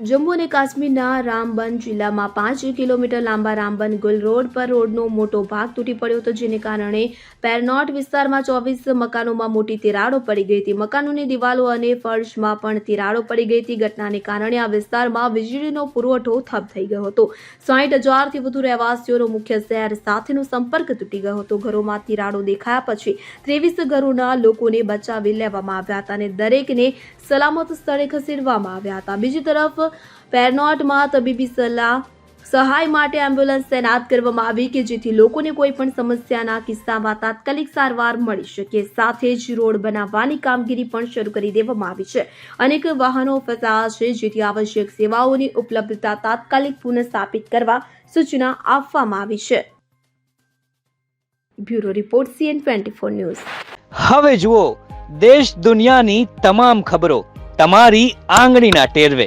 જમ્મુ અને કાશ્મીરના રામબન જિલ્લામાં પાંચ કિલોમીટર લાંબા રામબન ગુલ રોડ પર રોડનો મોટો ભાગ તૂટી પડ્યો હતો, જેને કારણે પેરનોટ વિસ્તારમાં ચોવીસ મકાનોમાં મોટી તિરાડો પડી ગઈ હતી. મકાનોની દિવાલો અને ફર્શમાં પણ તિરાડો પડી ગઈ હતી. ઘટનાને કારણે આ વિસ્તારમાં વીજળીનો પુરવઠો ઠપ થઈ ગયો હતો. સાઠ હજારથી વધુ રહેવાસીઓનો મુખ્ય શહેર સાથેનો સંપર્ક તૂટી ગયો હતો. ઘરોમાં તિરાડો દેખાયા પછી ત્રેવીસ ઘરોના લોકોને બચાવી લેવામાં આવ્યા હતા અને દરેકને સલામત સ્થળે ખસેડવામાં આવ્યા હતા. બીજી તરફ પેરનોટમાં તબીબી સલાહ, સહાય માટે એમ્બ્યુલન્સ તૈનાત કરવામાં આવી કે જેથી લોકોને કોઈ પણ સમસ્યાના કિસ્સામાં તાત્કાલિક સારવાર મળી શકે. સાથે જ રોડ બનાવવાની કામગીરી પણ શરૂ કરી દેવામાં આવી છે. અનેક વાહનો ફસાયા છે, જેથી આવશ્યક સેવાઓની ઉપલબ્ધતા તાત્કાલિક પુનઃસ્થાપિત કરવા સૂચના આપવામાં આવી છે. Bureau report, CN twenty four news. હવે જુઓ, દેશ દુનિયાની તમામ ખબરો તમારી આંગળીના ટેરવે.